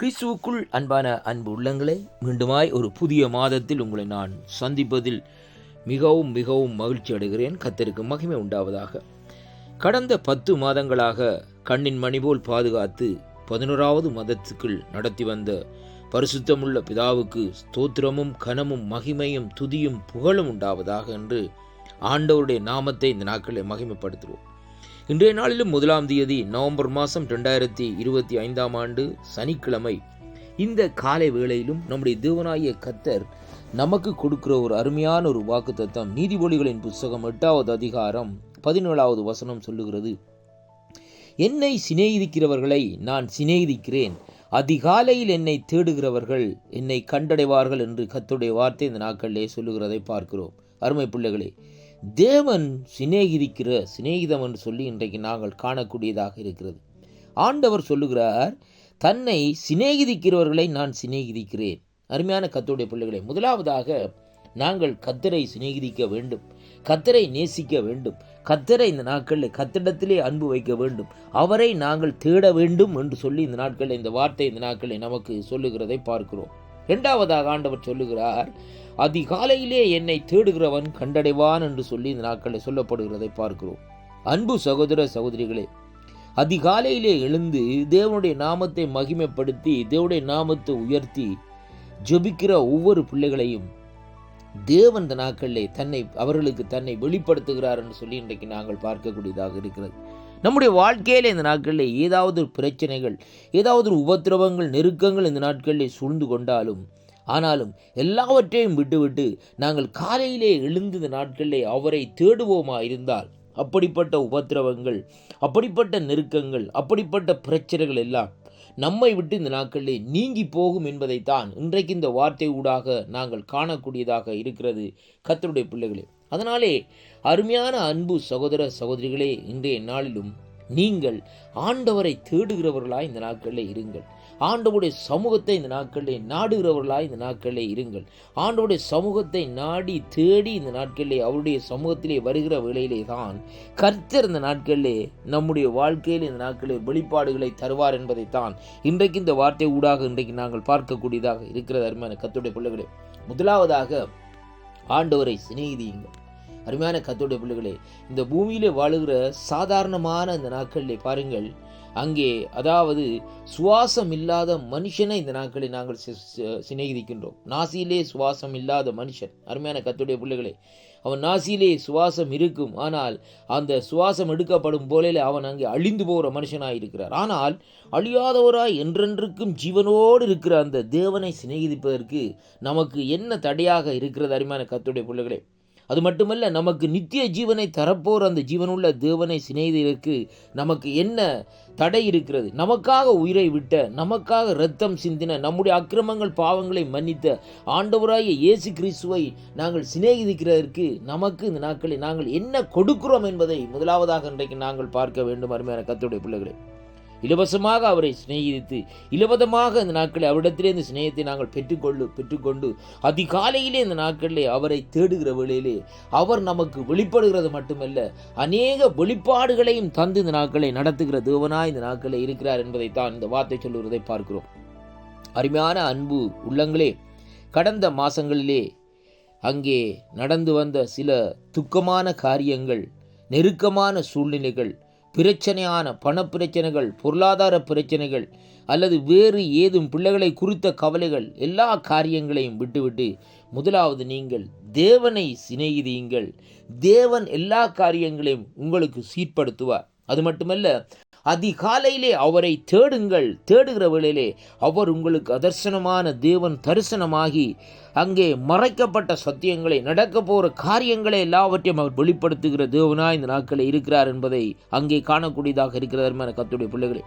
கிறிஸ்துவுக்குள் அன்பான அன்பு உள்ளங்களே மீண்டுமாய் ஒரு புதிய மாதத்தில் உங்களை நான் சந்திப்பதில் மிகவும் மிகவும் மகிழ்ச்சி அடைகிறேன். கத்தருக்கு மகிமை உண்டாவதாக. கடந்த பத்து மாதங்களாக கண்ணின் மணிபோல் பாதுகாத்து பதினோராவது மதத்துக்குள் நடத்தி வந்த பரிசுத்தமுள்ள பிதாவுக்கு ஸ்தோத்திரமும் கனமும் மகிமையும் துதியும் புகழும் உண்டாவதாக என்று ஆண்டவருடைய நாமத்தை இந்த நாட்களை மகிமைப்படுத்துவோம். இன்றைய நாளிலும் முதலாம் தேதி நவம்பர் மாதம் ரெண்டாயிரத்தி இருபத்தி ஐந்தாம் ஆண்டு சனிக்கிழமை. இந்த காலை வேளையிலும் நம்முடைய தேவனாய கத்தர் நமக்கு கொடுக்கிற ஒரு அருமையான ஒரு வாக்குத்தத்தம் நீதிபொலிகளின் புஸ்தகம் எட்டாவது அதிகாரம் பதினேழாவது வசனம் சொல்லுகிறது. என்னை சிநேகிதிக்கிறவர்களை நான் சிநேகிக்கிறேன். அதிகாலையில் என்னை தேடுகிறவர்கள் என்னை கண்டடைவார்கள் என்று கத்துடைய வார்த்தை இந்த நாட்களிலே சொல்லுகிறதை பார்க்கிறோம். அருமை பிள்ளைகளே தேவன் சிநேகிதிக்கிற சிநேகிதம் என்று சொல்லி இன்றைக்கு நாங்கள் காணக்கூடியதாக இருக்கிறது. ஆண்டவர் சொல்லுகிறார் தன்னை சிநேகிதிக்கிறவர்களை நான் சிநேகிதிக்கிறேன். அருமையான கத்துடைய பிள்ளைகளை முதலாவதாக நாங்கள் கத்தரை சிநேகிதிக்க வேண்டும். கத்தரை நேசிக்க வேண்டும். கத்தரை இந்த நாட்களில் கத்திடத்திலே அன்பு வைக்க வேண்டும். அவரை நாங்கள் தேட வேண்டும் என்று சொல்லி இந்த நாட்களில் இந்த வார்த்தை இந்த நாட்களை நமக்கு சொல்லுகிறதை பார்க்கிறோம். இரண்டாவதாக ஆண்டவர் சொல்லுகிறார் அதிகாலையிலே என்னை தேடுகிறவன் கண்டடைவான் என்று சொல்லி இந்த நாட்களில் சொல்லப்படுகிறதை பார்க்கிறோம். அன்பு சகோதர சகோதரிகளே அதிகாலையிலே எழுந்து தேவனுடைய நாமத்தை மகிமைப்படுத்தி தேவனுடைய நாமத்தை உயர்த்தி ஜபிக்கிற ஒவ்வொரு பிள்ளைகளையும் தேவன் இந்த நாட்களிலே தன்னை அவர்களுக்கு தன்னை வெளிப்படுத்துகிறார் என்று சொல்லி இன்றைக்கு நாங்கள் பார்க்கக்கூடியதாக இருக்கிறது. நம்முடைய வாழ்க்கையில் இந்த நாட்களில் ஏதாவது ஒரு பிரச்சனைகள் ஏதாவது ஒரு உபத்திரவங்கள் நெருக்கங்கள் இந்த நாட்களில் சூழ்ந்து கொண்டாலும் ஆனாலும் எல்லாவற்றையும் விட்டுவிட்டு நாங்கள் காலையிலே எழுந்து இந்த நாட்களிலே அவரை தேடுவோமா இருந்தால் அப்படிப்பட்ட உபத்திரவங்கள் அப்படிப்பட்ட நெருக்கங்கள் அப்படிப்பட்ட பிரச்சனைகள் எல்லாம் நம்மை விட்டு இந்த நாட்களில் நீங்கி போகும் என்பதைத்தான் இன்றைக்கு இந்த வார்த்தை ஊடாக நாங்கள் காணக்கூடியதாக இருக்கிறது. கத்தருடைய பிள்ளைகளே அதனாலே அருமையான அன்பு சகோதர சகோதரிகளே இன்றைய நாளிலும் நீங்கள் ஆண்டவரை தேடுகிறவர்களாய் இந்த நாட்களில் இருங்கள். ஆண்டவருடைய சமூகத்தை இந்த நாட்களிலே நாடுகிறவர்களாய் இந்த நாட்களில் இருங்கள். ஆண்டவருடைய சமூகத்தை நாடி தேடி இந்த நாட்களிலே அவருடைய சமூகத்திலே வருகிற வேளையிலே தான் கர்த்தர் இந்த நாட்களிலே நம்முடைய வாழ்க்கையில் இந்த நாட்களில் வெளிப்பாடுகளை தருவார் என்பதைத்தான் இன்றைக்கு இந்த வார்த்தை ஊடாக இன்றைக்கு நாங்கள் பார்க்கக்கூடியதாக இருக்கிறது. அருமையான கத்துடைய பிள்ளைகளே முதலாவதாக ஆண்டவரை சிநேகிதியுங்கள். அருமையான கத்தோடைய பிள்ளைகளே இந்த பூமியிலே வாழுகிற சாதாரணமான இந்த நாட்களிலே பாருங்கள் அங்கே அதாவது சுவாசம் இல்லாத மனுஷனை இந்த நாட்களில் நாங்கள் சிநேகிதிக்கின்றோம். நாசியிலே சுவாசம் இல்லாத மனுஷன். அருமையான கத்துடைய பிள்ளைகளே அவன் நாசியிலே சுவாசம் இருக்கும் ஆனால் அந்த சுவாசம் எடுக்கப்படும் போலே அவன் அங்கே அழிந்து போகிற மனுஷனாக இருக்கிறார். ஆனால் அழியாதவராய் என்றென்றுக்கும் ஜீவனோடு இருக்கிற அந்த தேவனை சிநேகிதிப்பதற்கு நமக்கு என்ன தடையாக இருக்கிறது? அருமையான கத்துடைய பிள்ளைகளே அது மட்டுமல்ல நமக்கு நித்திய ஜீவனை தரப்போர் அந்த ஜீவனுள்ள தேவனை சிநேகிதருக்கு நமக்கு என்ன தடை இருக்கிறது? நமக்காக உயிரை விட்ட நமக்காக இரத்தம் சிந்தின நம்முடைய அக்கிரமங்கள் பாவங்களை மன்னித்த ஆண்டவராகிய இயேசு கிறிஸ்துவை நாங்கள் சிநேகிதிக்கிறதற்கு நமக்கு இந்த நாட்களில் நாங்கள் என்ன கொடுக்கிறோம் என்பதை முதலாவதாக இன்றைக்கு நாங்கள் பார்க்க வேண்டும். அருமையான கத்துடைய பிள்ளைகளை. இலவசமாக அவரை சிநேகித்து இலவசமாக இந்த நாட்களில் அவரிடத்திலே இந்த சிநேகத்தை நாங்கள் பெற்றுக்கொள்ளு பெற்றுக்கொண்டு அதிகாலையிலே இந்த நாட்களிலே அவரை தேடுகிற வேளையிலே அவர் நமக்கு வெளிப்படுகிறது மட்டுமல்ல அநேக வெளிப்பாடுகளையும் தந்து இந்த நாட்களை நடத்துகிற தேவனாய் இந்த நாட்களில் இருக்கிறார் என்பதைத்தான் இந்த வார்த்தை சொல்லுவதை பார்க்கிறோம். அருமையான அன்பு உள்ளங்களே கடந்த மாதங்களிலே அங்கே நடந்து வந்த சில துக்கமான காரியங்கள் நெருக்கமான சூழ்நிலைகள் பிரச்சனையான பண பிரச்சனைகள் பொருளாதார பிரச்சனைகள் அல்லது வேறு ஏதும் பிள்ளைகளை குறித்த கவலைகள் எல்லா காரியங்களையும் விட்டுவிட்டு முதலாவது நீங்கள் தேவனை சிநேகிதியுங்கள். தேவன் எல்லா காரியங்களையும் உங்களுக்கு சீர்படுத்துவார். அது மட்டுமல்ல அதிகாலையிலே அவரை தேடுங்கள் தேடுகிற அவர் உங்களுக்கு அதர்சனமான தேவன் தரிசனமாகி அங்கே மறைக்கப்பட்ட சத்தியங்களை நடக்க போகிற காரியங்களை எல்லாவற்றையும் அவர் வெளிப்படுத்துகிற தேவனாக இந்த நாட்களில் இருக்கிறார் என்பதை அங்கே காணக்கூடியதாக இருக்கிற கத்துடைய பிள்ளைகளே.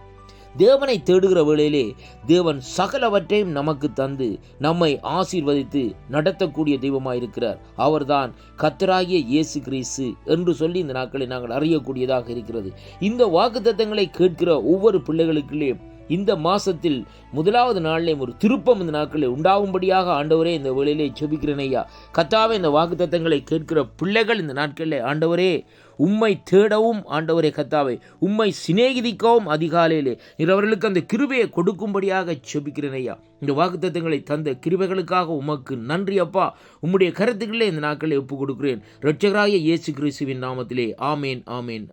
தேவனை தேடுகிற வேளையிலே தேவன் சகலவற்றையும் நமக்கு தந்து நம்மை ஆசீர்வதித்து நடத்தக்கூடிய தெய்வமாயிருக்கிறார். அவர்தான் கத்தராகிய இயேசு கிறிஸ்து என்று சொல்லி இந்த நாட்களை நாங்கள் அறியக்கூடியதாக இருக்கிறது. இந்த வாக்கு கேட்கிற ஒவ்வொரு பிள்ளைகளுக்குள்ளே இந்த மாசத்தில் முதலாவது நாளிலே ஒரு திருப்பம் இந்த நாட்களில் உண்டாகும்படியாக ஆண்டவரே இந்த வேளையிலே செபிக்கிறேன் ஐயா. கத்தாவே இந்த வாக்குத்தத்தங்களை கேட்கிற பிள்ளைகள் இந்த நாட்களில் ஆண்டவரே உம்மை தேடவும் ஆண்டவரே கத்தாவை உம்மை சிநேகிதிக்கவும் அதிகாலையிலே. நீர் அவர்களுக்கு அந்த கிருபையை கொடுக்கும்படியாக செபிக்கிறேன் ஐயா. இந்த வாக்குத்தத்தங்களை தந்த கிருபைகளுக்காக உமக்கு நன்றி அப்பா. உம்முடைய கருத்துக்களே இந்த நாட்களை ஒப்புக் கொடுக்கிறேன் இரட்சகராய இயேசு கிறிஸ்துவின் நாமத்திலே. ஆமேன் ஆமேன்.